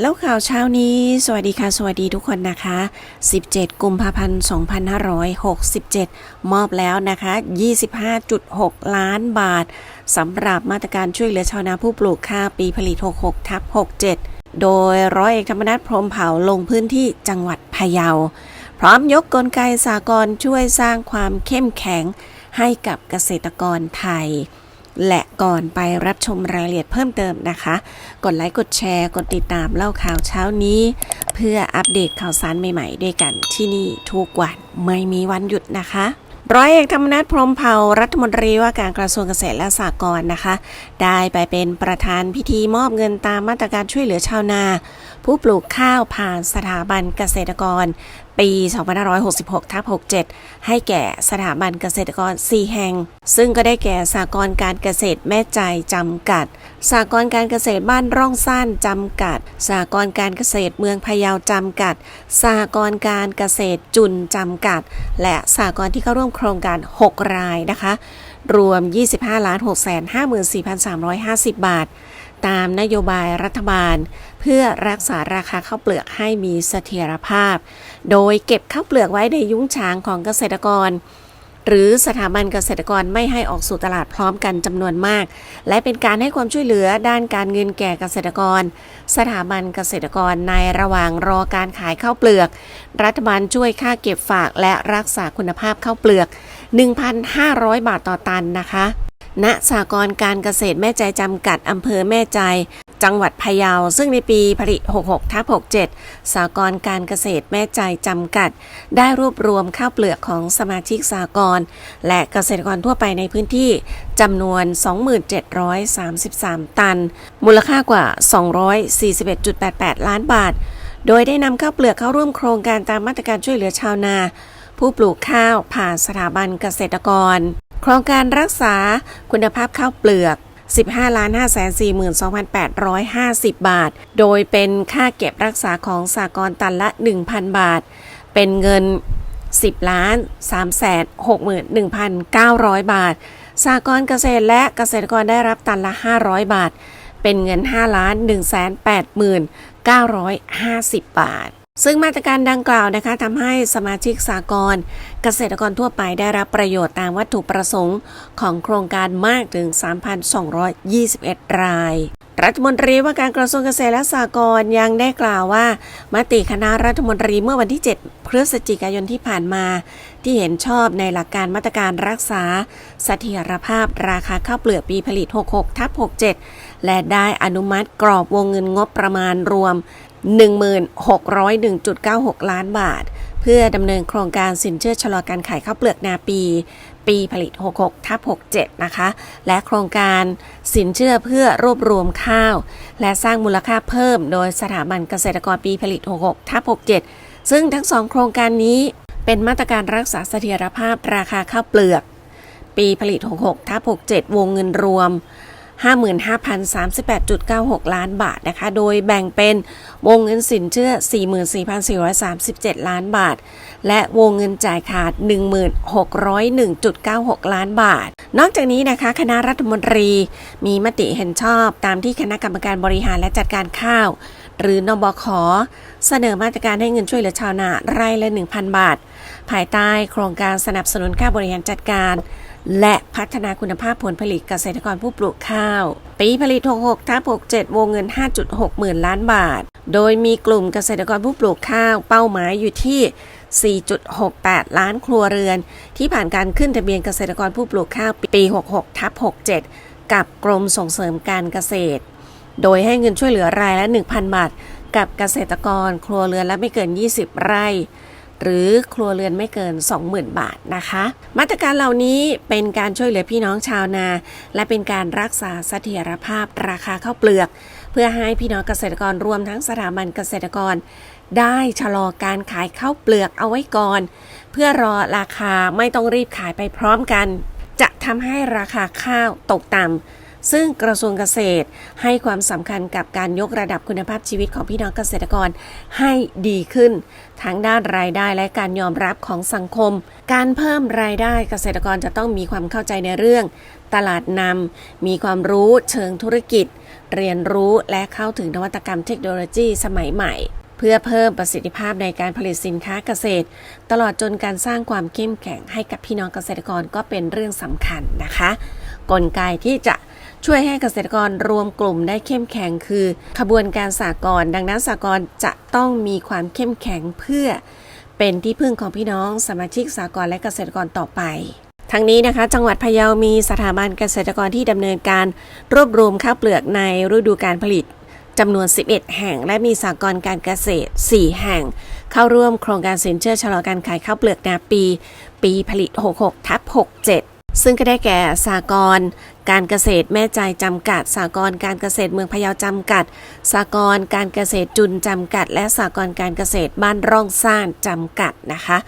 แล้วข่าวเช้านี้ สวัสดีค่ะ สวัสดีทุกคนนะคะ 17 กุมภาพันธ์ 2567 มอบแล้วนะคะ 25.6 ล้านบาทสำหรับมาตรการช่วยเหลือชาวนาผู้ปลูกข้าวปีผลิต 66 ทับ 67 โดยร้อยเอกธรรมนัฐพรหมเผาลงพื้นที่จังหวัดพะเยา พร้อมยกกลไกสากลช่วยสร้างความเข้มแข็งให้กับเกษตรกรไทย และก่อนไปรับชมรายละเอียดเพิ่มเติมนะคะ กดไลค์กดแชร์ กดติดตามเล่าข่าวเช้านี้ เพื่ออัปเดตข่าวสารใหม่ๆ ด้วยกันที่นี่ทุกวันไม่มีวันหยุดนะคะร้อยเอกธรรมนัฐพรมเผ่ารัฐมนตรีว่าการกระทรวงเกษตรและสหกรณ์นะคะ ได้ไปเป็นประธานพิธีมอบเงินตามมาตรการช่วยเหลือชาวนา ผู้ปลูกข้าวผ่านสถาบันเกษตรกร ปี 2566ทับ67 ให้แก่สถาบันเกษตรกร 4 แห่ง ซึ่งก็ได้แก่สากรการเกษตรแม่ใจจำกัด สากรการเกษตรบ้านร่องซ่านจำกัด สากรการเกษตรเมืองพะเยาจำกัด สากรการเกษตรจุนจำกัด และสากรที่เข้าร่วมโครงการ 6 รายนะคะ รวม 25,654,350 บาท ตามนโยบายรัฐบาล เพื่อรักษาราคาข้าวเปลือกให้มีเสถียรภาพ โดยเก็บข้าวเปลือกไว้ในยุ้งฉางของเกษตรกร หรือสถาบันเกษตรกรไม่ให้ออกสู่ตลาดพร้อมกันจำนวนมาก และเป็นการให้ความช่วยเหลือด้านการเงินแก่เกษตรกร สถาบันเกษตรกรในระหว่างรอการขายข้าวเปลือก รัฐบาลช่วยค่าเก็บฝากและรักษาคุณภาพข้าวเปลือก 1,500 บาทต่อตันนะคะ ณสากรการเกษตรแม่ใจจำกัดอำเภอแม่ใจ จังหวัดพะเยา ซึ่งในปีผลิต 66ทับ67 สากรการเกษตรแม่ใจจำกัด ได้รวบรวมข้าวเปลือกของสมาชิกสากร และเกษตรกรทั่วไปในพื้นที่จำนวน 2733 ตัน มูลค่ากว่า 241.88 ล้านบาท โดยได้นำข้าวเปลือกเข้าร่วมโครงการตามมาตรการช่วยเหลือชาวนา ผู้ปลูกข้าวผ่านสถาบันเกษตรกร โครงการรักษาคุณภาพข้าวเปลือก 15ล้าน5 4 2 8 5 0 บาท โดยเป็นค่าเก็บรักษาของสากลตันละ 1,000 บาท เป็นเงิน 10ล้าน3 6 1 9 0 0 บาท สากลเกษตรและเกษตรกรได้รับตันละ 500 บาท เป็นเงิน5ล้าน1 8 950 บาท ซึ่งมาตรการดังกล่าวนะคะทำให้สมาชิกสากลเกษตรกรทั่วไปได้รับประโยชน์ตามวัตถุประสงค์ของโครงการมากถึง 3,221 ราย รัฐมนตรีว่าการกระทรวงเกษตรและสหกรณ์ยังได้กล่าวว่า มติคณะรัฐมนตรีเมื่อวันที่ 7 พฤศจิกายนที่ผ่านมา ที่เห็นชอบในหลักการมาตรการรักษาเสถียรภาพราคาข้าวเปลือกปีผลิต 66ทับ67 และได้อนุมัติกรอบวงเงินงบประมาณรวม 1601.96 ล้านบาท เพื่อดำเนินโครงการสินเชื่อชะลอการขายข้าวเปลือกนาปี ปีผลิต 66 ทับ 67 นะคะ และโครงการสินเชื่อเพื่อรวบรวมข้าว และสร้างมูลค่าเพิ่ม โดยสถาบันเกษตรกรปีผลิต 66ทับ67 ซึ่งทั้งสองโครงการนี้เป็นมาตรการรักษาเสถียรภาพราคาข้าวเปลือก ปีผลิต 66ทับ67 วงเงินรวม 55,038.96 ล้านบาทนะคะ โดยแบ่งเป็นวงเงินสินเชื่อ 44,437 ล้านบาท และวงเงินจ่ายขาด 1601.96 ล้านบาท นอกจากนี้นะคะ คณะรัฐมนตรีมีมติเห็นชอบตามที่คณะกรรมการบริหารและจัดการข้าว หรือนบขเสนอมาตรการให้เงินช่วยเหลือชาวนาไร่ละ 1,000 บาท ภายใต้โครงการสนับสนุนค่าบริหารจัดการ และพัฒนาคุณภาพผลผลิตเกษตรกรผู้ปลูกข้าว ปีผลิต 66ทับ67 วงเงิน 5.6 หมื่นล้านบาท โดยมีกลุ่มเกษตรกรผู้ปลูกข้าวเป้าหมายอยู่ที่ 4.68 ล้านครัวเรือน ที่ผ่านการขึ้นทะเบียนเกษตรกรผู้ปลูกข้าวปี 66ทับ67 กับกรมส่งเสริมการเกษตร โดยให้เงินช่วยเหลือรายละ 1,000 บาท กับเกษตรกรครัวเรือนละไม่เกิน 20 ไร่ หรือครัวเรือนไม่เกิน 20,000 บาทนะคะ มาตรการเหล่านี้เป็นการช่วยเหลือพี่น้องชาวนา และเป็นการรักษาเสถียรภาพราคาข้าวเปลือก เพื่อให้พี่น้องเกษตรกรรวมทั้งสถาบันเกษตรกร ได้ชะลอการขายข้าวเปลือกเอาไว้ก่อน เพื่อรอราคาไม่ต้องรีบขายไปพร้อมกัน จะทำให้ราคาข้าวตกต่ำ ซึ่งกระทรวงเกษตรให้ความสำคัญกับการยกระดับคุณภาพชีวิตของพี่น้องเกษตรกรให้ดีขึ้น ทั้งด้านรายได้และการยอมรับของสังคม การเพิ่มรายได้เกษตรกรจะต้องมีความเข้าใจในเรื่อง ตลาดนำมีความรู้เชิงธุรกิจ เรียนรู้และเข้าถึงนวัตกรรมเทคโนโลยีสมัยใหม่เพื่อเพิ่มประสิทธิภาพในการผลิตสินค้าเกษตร ตลอดจนการสร้างความเข้มแข็งให้กับพี่น้องเกษตรกรก็เป็นเรื่องสำคัญนะคะ กลไกที่จะ ช่วยให้เกษตรกรรวมกลุ่มได้เข้มแข็งคือขบวนการสากลดังนั้นสากลจะต้องมีความเข้มแข็งเพื่อเป็นที่พึ่งของพี่น้องสมาชิกสากลและเกษตรกรต่อไปทั้งนี้นะคะ จังหวัดพะเยามีสถาบันเกษตรกรที่ดำเนินการรวบรวมข้าวเปลือกในฤดูการผลิตจำนวน 11 แห่ง และมีสากลการเกษตร 4 แห่ง เข้าร่วมโครงการสินเชื่อชะลอการขายข้าวเปลือกนาปี ปีผลิต 66 ทับ 67 ซึ่งก็ได้แก่สากลการเกษตรแม่ใจจำกัด สากลการเกษตรเมืองพะเยาจำกัด สากลการเกษตรจุนจำกัด และสากลการเกษตรบ้านร่องซ่านจำกัดนะคะ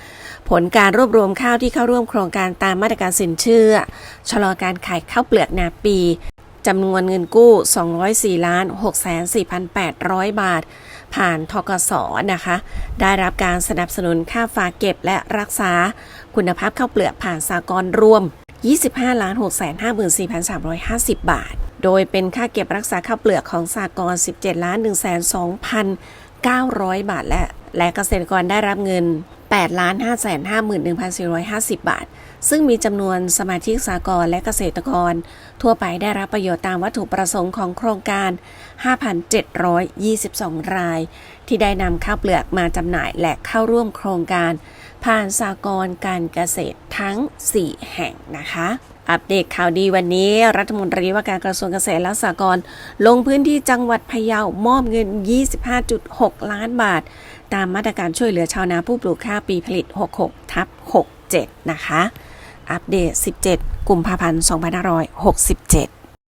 ผลการรวบรวมข้าวที่เข้าร่วมโครงการตามมาตรการสินเชื่อ ชะลอการขายข้าวเปลือกนาปีจำนวนเงินกู้ 204ล้าน6,4,800 บาท ผ่านทกสนะคะ ได้รับการสนับสนุนค่าฝากเก็บและรักษาคุณภาพข้าวเปลือกผ่านสากลรวม 25ล้าน654,350 บาท โดยเป็นค่าเก็บรักษาข้าวเปลือกของสากล17ล้าน102,900 บาทและและเกษตรกรได้รับเงิน 8ล้าน551,450 บาท ซึ่งมีจำนวนสมาชิกสากลและเกษตรกร ทั่วไปได้รับประโยชน์ตามวัตถุประสงค์ของโครงการ 5,722 ราย ที่ได้นำข้าวเปลือกมาจำหน่ายและเข้าร่วมโครงการ ผ่านสากลการเกษตรทั้ง 4 แห่งนะคะ อัปเดตข่าวดีวันนี้ รัฐมนตรีว่าการกระทรวงเกษตรและสหกรณ์ลงพื้นที่จังหวัดพะเยามอบเงิน 25.6 ล้านบาท ตามมาตรการช่วยเหลือชาวนาผู้ปลูกข้าวปีผลิต 66 ทับ 67 นะคะ อัปเดต 17 กุมภาพันธ์ 2567